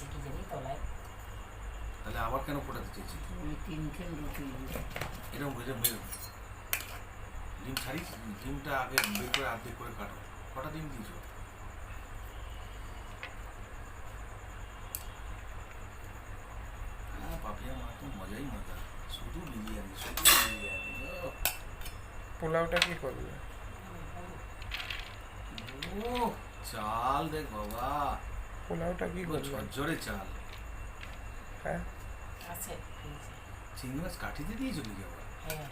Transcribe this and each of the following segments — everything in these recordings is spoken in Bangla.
কি জানি তলায় তাহলে আবার কেন ফোটাতে চেয়েছি তিনখান রুটি এরকম এরকম এরকম ডিম ছাড়িস? ডিমটা আগে বের করে আর্ধেক করে কাটো। কটা ডিম দিয়েছ? হ্যাঁ পাপিয়া মা তো মজাই মজা। শুধু বিরিয়ানি শুধু বিরিয়ানি পোলাওটা কি করবে? ও চাল দেখ বাবা। পোলাওটা কি পুরো করবে? ঝরঝরে চাল। হ্যাঁ। আছে। চিংড়ি মাছ কাঠিতে দিয়ে চলে যাব। হ্যাঁ।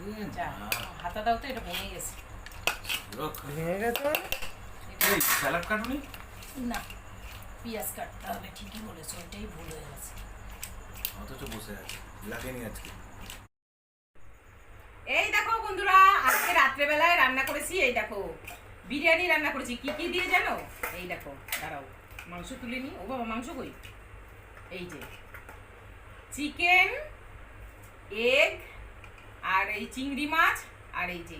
ওরে যা হাতা দাও তো এটা ভেঙে গেছে। ভেঙে গেছে মানে? এই স্যালাড কাটুনি না? পেঁয়াজ কাটতে হবে ঠিকই বলেছ ওইটাই ভুল হয়ে গেছে। অথচ বসে আছে লাগেনি আজকে। এই দেখো বন্ধুরা আজকে রাত্রেবেলায় রান্না করেছি এই দেখো। বিরিয়ানি রান্না করেছি। কি কি দিয়ে জানো? এই দেখো, দাঁড়াও। মাংস তুলে নি ও বাবা, মাংস কই? এই যে। চিকেন, এগ, আর এই চিংড়ি মাছ, আর এই যে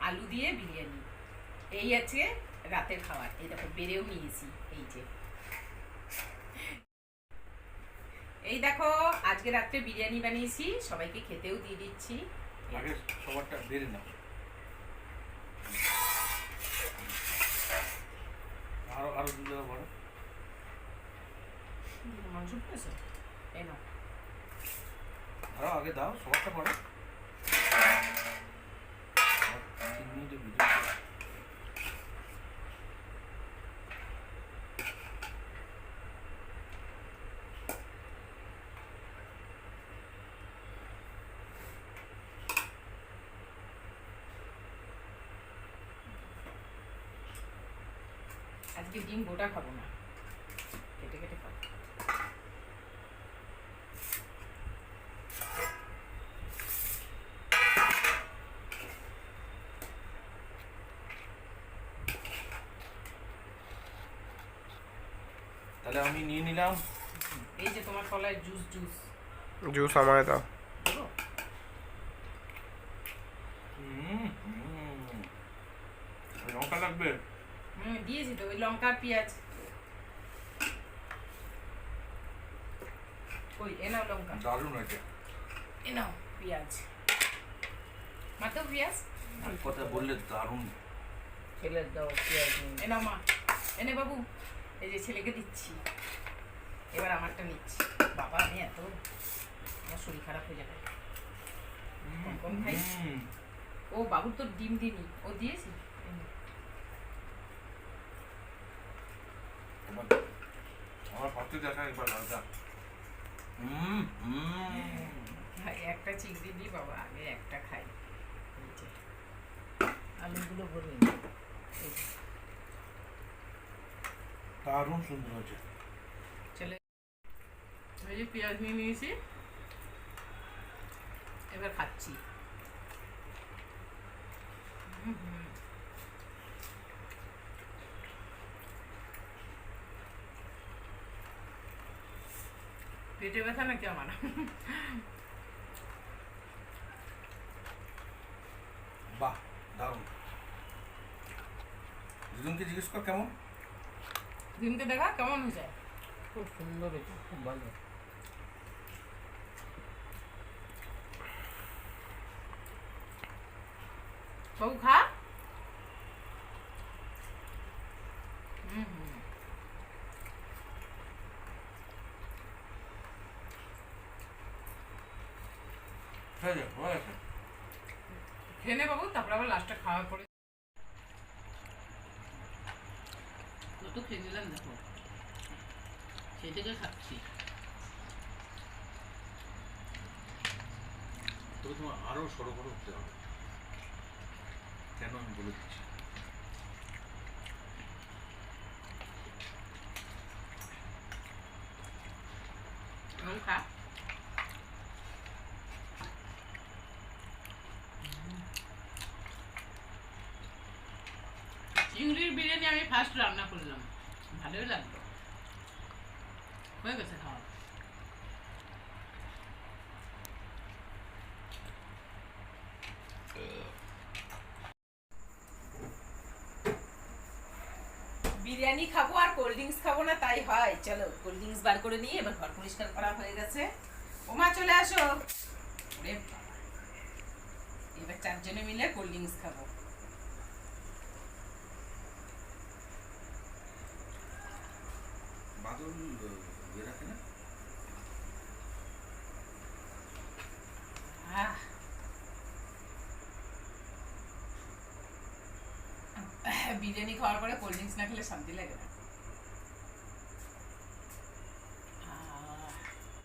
আলু দিয়ে বিরিয়ানি। এই আছে রাতের খাবার। এই দেখো, বেড়েও নিয়েছি। এই যে। এই দেখো, আজকে রাত্রে বিরিয়ানি বানিয়েছি। সবাইকে খেতেও দিয়ে দিচ্ছি। আগে সবারটা বেড়ে নাও। আরও আরও দু জায়গা বড় মাংস পেয়েছে? এই নাও। আরও আগে দাও সবারটা বড় তিন মিনিটে ভিডিও। আজকে ডিম গোটা খাব না। কেটে কেটে খাব। তাহলে আমি নিয়ে নিলাম। এই যে তোমার তলায় জুস জুস। জুস আমায় দাও। দেবো হুম হুম। লঙ্কা লাগবে? হুম দিয়েছি তো ওই লঙ্কা পেঁয়াজ। ওই এ নাও লঙ্কা। দারুণ আছে এ নাও পেঁয়াজ। মাত্র পেঁয়াজ? কথা বললে দারুণ। ফেলে দাও পেঁয়াজ এ নাও মা এনে বাবু। এই যে ছেলেকে দিচ্ছি। এবার আমারটা নিচ্ছি। বাবা আমি এত আমার শরীর খারাপ হয়ে যাবে। কম কম খাই। ও বাবুর তো ডিম দিনি ও দিয়েছি এই নাও। এবার আমার পাত্রে দেখা একবার হুম হুম হ্যাঁ, একটা চিংড়ি দিই বাবা আগে একটা খাই। আলুগুলো এই দারুণ সুন্দর হয়েছে। চলে। এই যে পেঁয়াজ নিয়ে নিয়েছি। এবার খাচ্ছি। হুম, হুম। পেটে ব্যথা নাকি আমার বাহ দারুণ দিদুনকে জিজ্ঞেস কর কেমন? দিনকে দেখা কেমন হয়েছে? খুব সুন্দর হয়েছে খুব ভালো। বাবু খা হুম হুম ঠিক আছে হয়ে গেছে খেয়ে নে বাবু তারপর আবার লাস্টে খাওয়ার পরে খেয়ে নিলাম দেখো। খাচ্ছি। তবে তোমার আরও সরো করে উঠতে হবে। কেন আমি বলে দিচ্ছি? খা। চিংড়ির বিরিয়ানি আমি ফার্স্ট রান্না করলাম। ভালোই লাগল। হয়ে গেছে খাওয়া। বিরিয়ানি খাব আর কোল্ড ড্রিঙ্কস খাব না, তাই হয়। চলো কোল্ড ড্রিঙ্কস বার করে নিয়ে এবার ঘর পরিষ্কার করা হয়ে গেছে। ওমা, চলে আসো। এবার চারজনে মিলে কোল্ড ড্রিঙ্কস খাব। মতন ইয়ে রাখে না বিরিয়ানি খাওয়ার পরে কোল্ড ড্রিঙ্কস না খেলে শান্তি লাগে না।